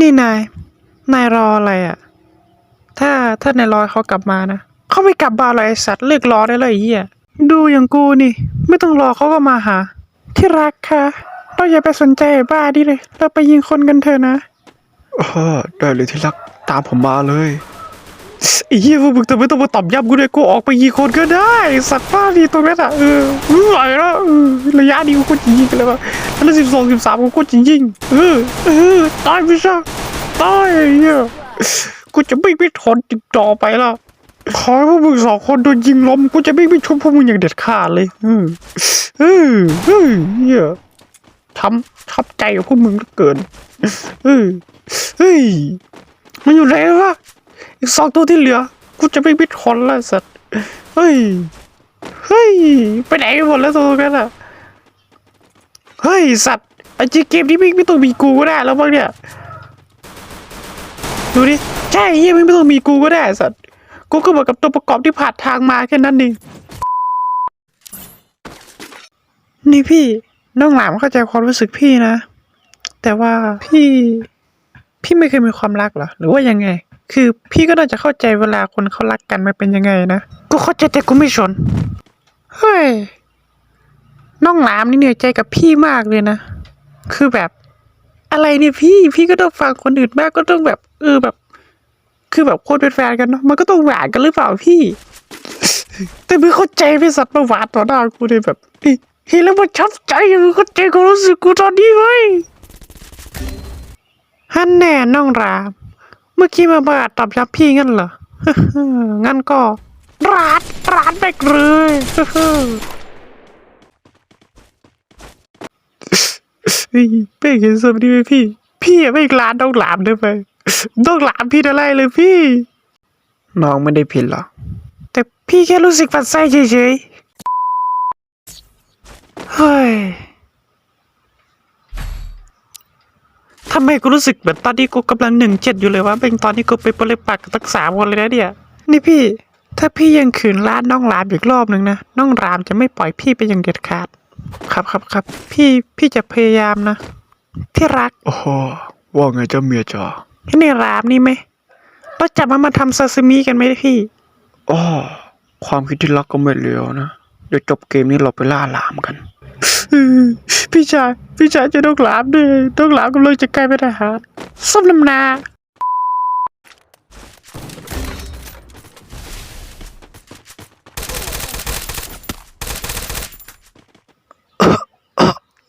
นี่นาย นายรออะไรอะ่ะ ถ้าถ้านายรอเขากลับมานะเขาไม่กลับบ้านหรอกไอสัตว์เลิกรอได้เลยไอ้เหี้ยดูอย่างกูนี่ ไม่ต้องรอเขาก็มาหา ที่รักค่ะเราอย่าไปสนใจไอ้บ้าดิเลย เราไปยิงคนกันเถอะนะ เออได้เลยที่รักตามผมมาเลย ไอ้เหี้ยพวกมึงทำไมต้องมาตอบย้ำกูเลยกูออกไปยิงคนก็ได้ สัตว์บ้าดีตรงนั้นอะเออไม่ไหวแล้วเออระยะนี้กูก็ยิงกันเลยว่ะแล้วสิบสองสิบสามกูก็จริงเออเออตายไปซะตายไอ้เหี้ยกูจะไม่ไปทนติดต่อไปล้วขอให้พวกมึงสองคนโดนยิงล้มกูจะไม่ไปชุบพวกมึงอย่างเด็ดขาดเลยเออเออเออเหี้ยทำทับใจกับพวกมึงเหลือเกินเออเฮ้ยมันอยู่ไหนวะ อีกสองตัวที่เหลือ กูจะไม่มิดคอนแล้วสัตว์เฮ้ย เฮ้ย ไปไหนหมดแล้วตัวกันอะ เฮ้ย สัตว์ไอจีเกมนี้ไม่ไม่ต้องมีกูก็ได้แล้วมั้งเนี่ย ดูดิ ใช่เฮียไม่ต้องมีกูก็ได้สัตว์ กูก็เหมือนกับตัวประกอบที่ผ่านทางมาแค่นั้นเองนี่พี่น้องหลามเข้าใจความรู้สึกพี่นะ แต่ว่าพี่ พี่ไม่เคยมีความรักเหรอ หรือว่ายังไง คือพี่ก็น่าจะเข้าใจเวลาคนเขารักกันมันเป็นยังไงนะ กูเข้าใจแต่กูไม่สนเฮ้ย น้องหลามนี่เหนื่อยใจกับพี่มากเลยนะ คือแบบ อะไรเนี่ยพี่ พี่ก็ต้องฟังคนอื่นบ้างก็ต้องแบบ เออแบบ คือแบบคนเป็นแฟนกันเนาะ มันก็ต้องหวานกันหรือเปล่าพี่ แต่ไม่เข้าใจพี่สัตว์ประวัติต่อหน้ากูเลยแบบเฮ้ยเห็นแล้วมันชับใจมึงเข้าใจความรู้สึกกูตอนนี้เว้ยฮันแน่น้องราม เมื่อกี้มาบาดตอบรับพี่งั้นเหรองั้นก็ราดราดแบกเลยเฮ้ยเป้เห็นสมดีไหมพี่ พี่อย่าไม่ร้านน้องหลามได้ไหมน้องหลามพี่อะไรเลยพี่ น้องไม่ได้ผิดหรอกแต่พี่แค่รู้สึกฝันไส้เฉยๆเฮ้ยำไมกูรู้สึกเหมือนตอนนี้กูกำลังหนึ่งเจ็ดอยู่เลยวะเป็นตอนที่กูไปปริปักกับตั้งสามวันเลยนะเนี่ยนี่พี่ ถ้าพี่ยังขืนลาดน้องรามอีกรอบหนึ่งนะน้องรามจะไม่ปล่อยพี่ไปอย่างเด็ดขาด ครับครับครับพี่พี่จะพยายามนะ ที่รักโอ้โหว่าไงเจ้าเมียจ๋านี่รามนี่ไหมเราจับมันมาทำซาซิมิกันไหมพี่อ๋อความคิดที่รักก็ไม่เลวนะเดี๋ยวจบเกมนี้เราไปล่าหลามกัน พี่ชายพี่ชายจะต้องหลามด้วยต้องหลามกำลังจะกลายเป็นอาหารส้มลำนา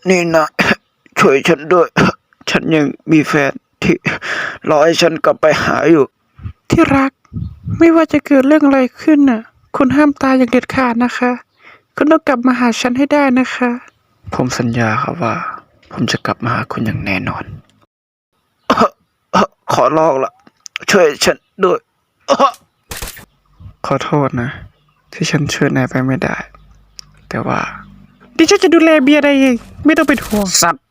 นี่นะช่วยฉันด้วย ฉันยังมีแฟนที่รอให้ฉันกลับไปหาอยู่ ที่รัก ไม่ว่าจะเกิดเรื่องอะไรขึ้นน่ะ คุณห้ามตายอย่างเด็ดขาดนะคะ คุณต้องกลับมาหาฉันให้ได้นะคะ ผมสัญญาครับว่า ผมจะกลับมาหาคุณอย่างแน่นอน ขอร้องละช่วยฉันด้วย ขอโทษนะ ที่ฉันช่วยนายไปไม่ได้ แต่ว่าดิฉันจะดูแลเบียร์ได้เองไม่ต้องเป็นห่วงสัตว์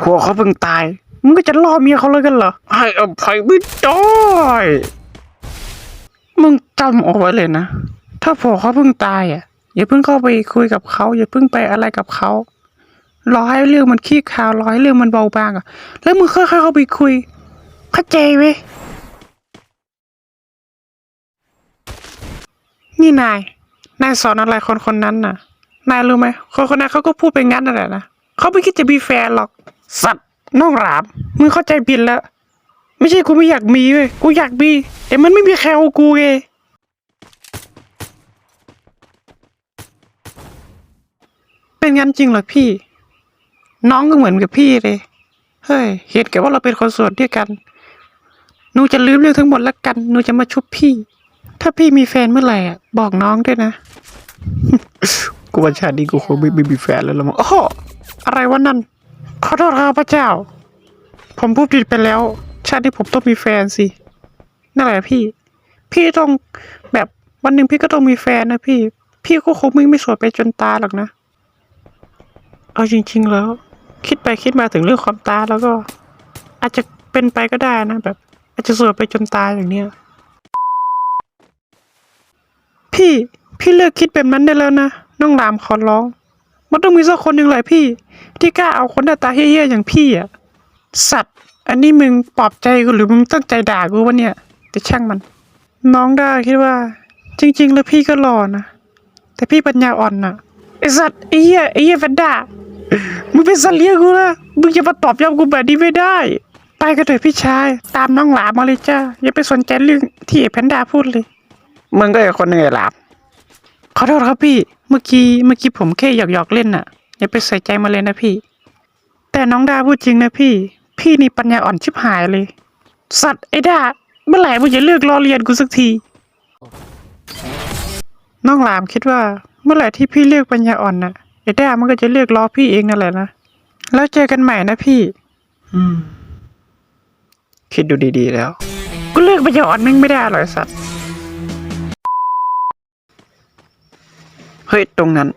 ผัวเขาเพิ่งตายมึงก็จะล่อเมียเขาเลยกันเหรอให้อภัยไม่ได้มึงจำเอาไว้เลยนะ ถ้าผัวเขาเพิ่งตายอะ อย่าเพิ่งเข้าไปคุยกับเขาอย่าเพิ่งไปอะไรกับเขารอให้เรื่องมันขี้คาวรอให้เรื่องมันเบาบางอะ แล้วมึงค่อยๆเข้าไปคุย เข้าใจไหมนี่นายนายสอนอะไรคนคนนั้นน่ะ นายรู้ไหมคนคนนั้นเขาก็พูดไปงั้นนั่นแหละนะเขาไม่คิดจะมีแฟนหรอก สัตว์น้องหลามมึงเข้าใจผิดแล้ว ไม่ใช่กูไม่อยากมีเว้ยกูอยากมีแต่มันไม่มีใครเอากูไง เป็นงั้นจริงเหรอพี่ น้องก็เหมือนกับพี่เลย เฮ้ย เห็นแก่ว่าเราเป็นคนโสดด้วยกันหนูจะลืมเรื่องทั้งหมดแล้วกันหนูจะมาชุบพี่ ถ้าพี่มีแฟนเมื่อไหร่อะ บอกน้องด้วยนะ กูว่าชาตินี้กูคงไม่ไม่มีแฟนแล้วละมั้งโอ้โหอะไรวะนั่น ขอโทษครับพระเจ้า ผมพูดผิดไปแล้ว ชาตินี้ผมต้องมีแฟนสินั่นแหละพี่ พี่ต้องแบบวันหนึ่งพี่ก็ต้องมีแฟนนะพี่ พี่ก็คงไม่ไม่โสดไปจนตายหรอกนะ เอาจริง ๆ แล้ว คิดไปคิดมาถึงเรื่องความตายแล้วก็ อาจจะเป็นไปก็ได้นะแบบ อาจจะโสดไปจนตายอย่างเนี้ยพี่พี่เลิกคิดแบบนั้นได้แล้วนะน้องรามขอร้อง มันต้องมีสักคนหนึ่งแหละพี่ ที่กล้าเอาคนหน้าตาเฮี้ยๆอย่างพี่อะสัตว์ อันนี้มึงปลอบใจกูหรือมึงตั้งใจด่ากูวะเนี่ย แต่ช่างมัน น้องได้คิดว่า จริง ๆ แล้วพี่ก็หล่อนะแต่พี่ปัญญาอ่อนน่ะไอสัตว์ไอ้เหี้ยไอ้เหี้ยแฟนด้า มึงเป็นสัตว์เลี้ยงกูนะมึงจะมาตอบย้ำกูแบบนี้ไม่ได้ ไปกันเถอะพี่ชาย ตามน้องหลามมาเลยจ้าอย่าไปสนใจเรื่องที่ไอ้แพนด้าพูดเลย มึงก็เป็นคนเหนื่อยหลามขอโทษครับพี่ เมื่อกี้เมื่อกี้ผมแค่หยอกหยอกๆเล่นน่ะ อย่าไปใส่ใจมาเลยนะพี่ แต่น้องดาพูดจริงนะพี่ พี่นี่ปัญญาอ่อนชิบหายเลย สัตว์ไอ้ด้าเมื่อไหร่มึงจะเลิกล้อเลียนกูสักที น้องหลามคิดว่าเมื่อไหร่ที่พี่เลือกปัญญาอ่อนน่ะ ไอ้ด้ามันก็จะเลือกล้อพี่เองนั่นแหละนะ แล้วเจอกันใหม่นะพี่ อืม คิดดูดีๆแล้ว กูเลือกปัญญาอ่อนมึงไม่ได้หรอกไอ้สัตว์ เฮ้ย ตรงนั้น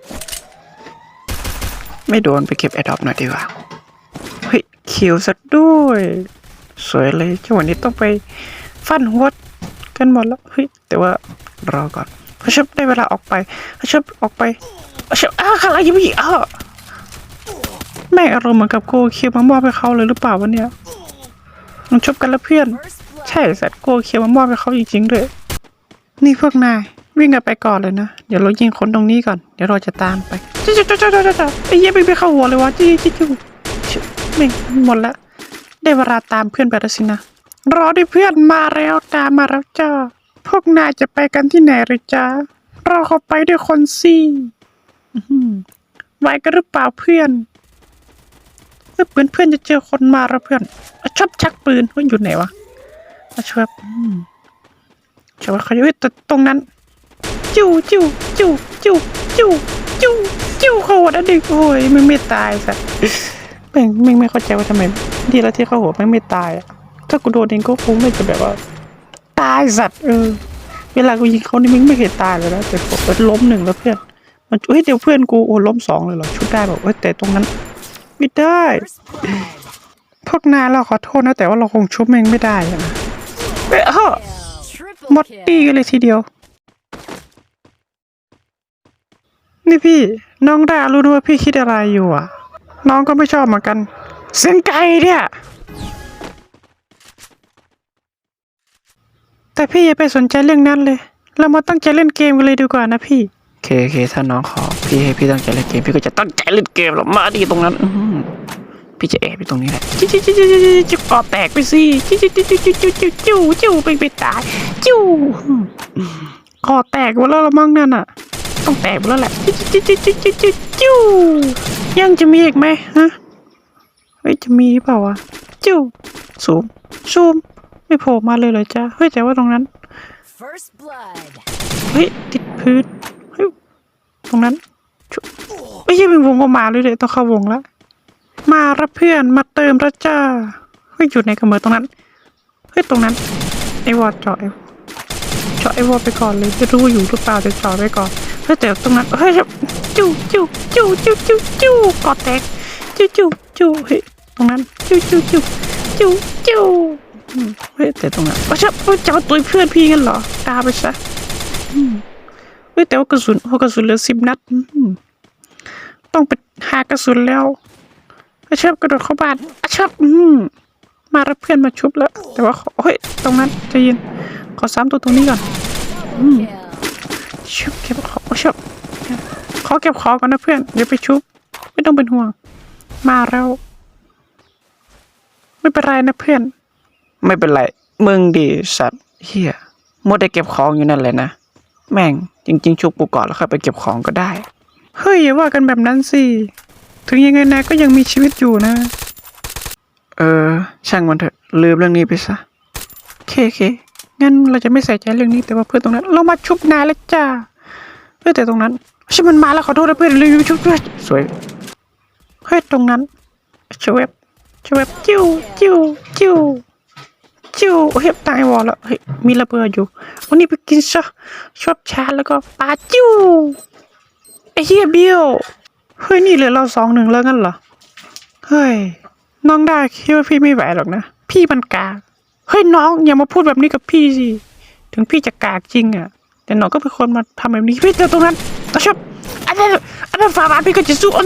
ไม่โดนไปเก็บแอดดอปหน่อยดีกว่า เฮ้ยคิวซะด้วย สวยเลยจังหวะนี้ต้องไปฟันหัวกันหมดแล้ว เฮ้ย แต่ว่ารอก่อนเขาชอบได้เวลาออกไปเขาชอบออกไป เชอบอ้าวอะไรยังไม่อีกอ้าแม่อารมณ์เหมือนกับโกเคิวมามอบให้เขาเลยหรือเปล่าวะเนี่ยมันชบกันแล้วเพื่อน ใช่สัตว์โกเคิวมามอบให้เขาจริงๆด้วย นี่พวกนายวิ่งกันไปก่อนเลยนะ เดี๋ยวเรายิงคนตรงนี้ก่อน เดี๋ยวเราจะตามไปจ้าจ้าจ้าจ้าจ้าไอ้เหี้ยไม่ไปเข้าหัวเลยวะจี้จี้จี้ชิไม่งหมดละ ได้เวลาตามเพื่อนไปแล้วสินะ รอด้วยเพื่อนมาแล้วตามมาแล้วจ้า พวกนายจะไปกันที่ไหนหรือจ้าเราเข้าไปด้วยคนสิอื้อหือ ไหวกันหรือเปล่าเพื่อนเอ้ยเพื่อนเพื่อนจะเจอคนมาแล้วเพื่อนชอบชักปืนเฮ้ยอยู่ไหนวะชอบชอบเขาอยู่แต่ตรงนั้นจิ้วจิ้วจิ้วจิ้วจิ้วจิ้วจิ้วเขาหัวนั่นดิโอ้ยไมึงไม่ตายสัตว์แม่งแม่งไม่เข้าใจว่าทำไมดีแล้วที่เขาหัวแม่งไม่ตายอะถ้ากูโดนเองก็คงไม่จะแบบว่า ตายสัตว์เออเวลากูยิงเขานี่มึงไม่เคยตายเลยนะแต่ผมล้มหนึ่งแล้วเพื่อน มันเฮ้ยเดี๋ยวเพื่อนกูโอ้ล้มสองเลยเหรอชุดได้บอกเอ้ยแต่ตรงนั้นไม่ได้ พวกนายเราขอโทษนะแต่ว่าเราคงชุบแม่งไม่ได้นะเอ้ยเฮ้อหมดตีกันเลยทีเดียว นี่พี่ น้องดารู้ด้วยพี่คิดอะไรอยู่อะ น้องก็ไม่ชอบเหมือนกัน เสียงไก่เนี่ย แต่พี่อย่าไปสนใจเรื่องนั้นเลย เรามาตั้งใจเล่นเกมกันเลยดีกว่านะพี่ เคโอเคถ้าน้องขอพี่ให้พี่ตั้งใจเล่นเกมพี่ก็จะตั้งใจเล่นเกมหรอมาดีตรงนั้นพี่จะแอบอยู่ตรงนี้แหละจิ้วจิ้วจิ้วจิ้วจิ้วจิ้วก่อแตกไปสิจิ้วจิ้วจิ้วจิ้วจิ้วจิ้วจิ้วจิ้วไปไปตายจิ้วก่อแตกหมดแล้วละมั้งนั่นอะต้องแตกหมดแล้วแหละจิ้วจิ้วจิ้วจิ้วจิ้วจิ้วยังจะมีอีกไหมฮะเฮ้ยจะมีเปล่าวะจิ้วซูมซูมไม่โผล่มาเลยเหรอจ้าเฮ้ยแต่ว่าตรงนั้นเฮ้ยติดพื้น รงนั้นชุเฮ้ยเป็นวงก็มาเลยเลยต้องเข้าวงแล้วมารับเพื่อนมาเติมแล้วจ้าเฮ้ยอยู่ในกระเมือตรงนั้นเฮ้ยตรงนั้นไอวอดเจาะไอเจาะไอวอดไปก่อนเลยไม่รู้อยู่หรือเปล่าแต่เจาะไปก่อนเฮ้ยแต่ตรงนั้นเฮ้ยจิ้วจิ้วจิ้วจิ้วจิ้วจิ้วกอดแตกจิ้วจิ้วจิ้วเฮ้ยตรงนั้นจิ้วจิ้วจิ้วจิ้วจิ้วเฮ้ยแต่ตรงนั้นว่าจะว่าจะเอาตัวเพื่อนพี่กันเหรอตาไปซะ เฮ้ยแต่ว่ากระสุนโอ้กระสุนเหลือสิบนัดต้องไปหากระสุนแล้วอาชอบกระโดดเข้าบ้านอาชอบอืมมารับเพื่อนมาชุบแล้ว แต่ว่าเฮ้ยตรงนั้นใจะยินขอซ้ำตัวตรงนี้ก่อน Kill. ชุบเก็บของชอบขอเก็บของก่อนนะเพื่อนเดี๋ยวไปชุบ ไม่ต้องเป็นห่วง มาแล้วไม่เป็นไรนะเพื่อน ไม่เป็นไร มึงดีสัตว์เฮียมัวแต่เก็บของอยู่นั่นแหละนะ แม่งจริง ๆ ชุบกูก่อนแล้วค่อยไปเก็บของก็ได้ เฮ้ยอย่าว่ากันแบบนั้นสิ ถึงยังไงนายก็ยังมีชีวิตอยู่นะ เออ ช่างมันเถอะลืมเรื่องนี้ไปซะโอเคโอเคงั้นเราจะไม่ใส่ใจเรื่องนี้แต่ว่าเพื่อนตรงนั้น เรามาชุบนายแล้วจ้าเพื่อนแต่ตรงนั้นช่มันมาแล้วขอโทษนะเพื่อนลืมชุบด้วยสวยเฮ้ยตรงนั้นชเวบชเวบจิ้วจิ้วจิ้วิวเฮ้ยตายวอลแล้วเฮ้ยมีระเบิดอยู่วันนี้ไปกินซะชอบชาแล้วก็ปาจิ้วไอ้เหี้ยเบี้ยวเฮ้ยนี่เหลือเราสองหนึ่งแล้วงั้นเหรอเฮ้ยน้องได้คิดว่าพี่ไม่ไหวหรอกนะพี่มันกากเฮ้ยน้องอย่ามาพูดแบบนี้กับพี่สิถึงพี่จะกากจริงอะ แต่หนอก็เป็นคนมาทำแบบนี้พี่เจอตรงนั้นตาชอบอันนั้นอันนั้นฝาบาทพี่ก็จะสู้อ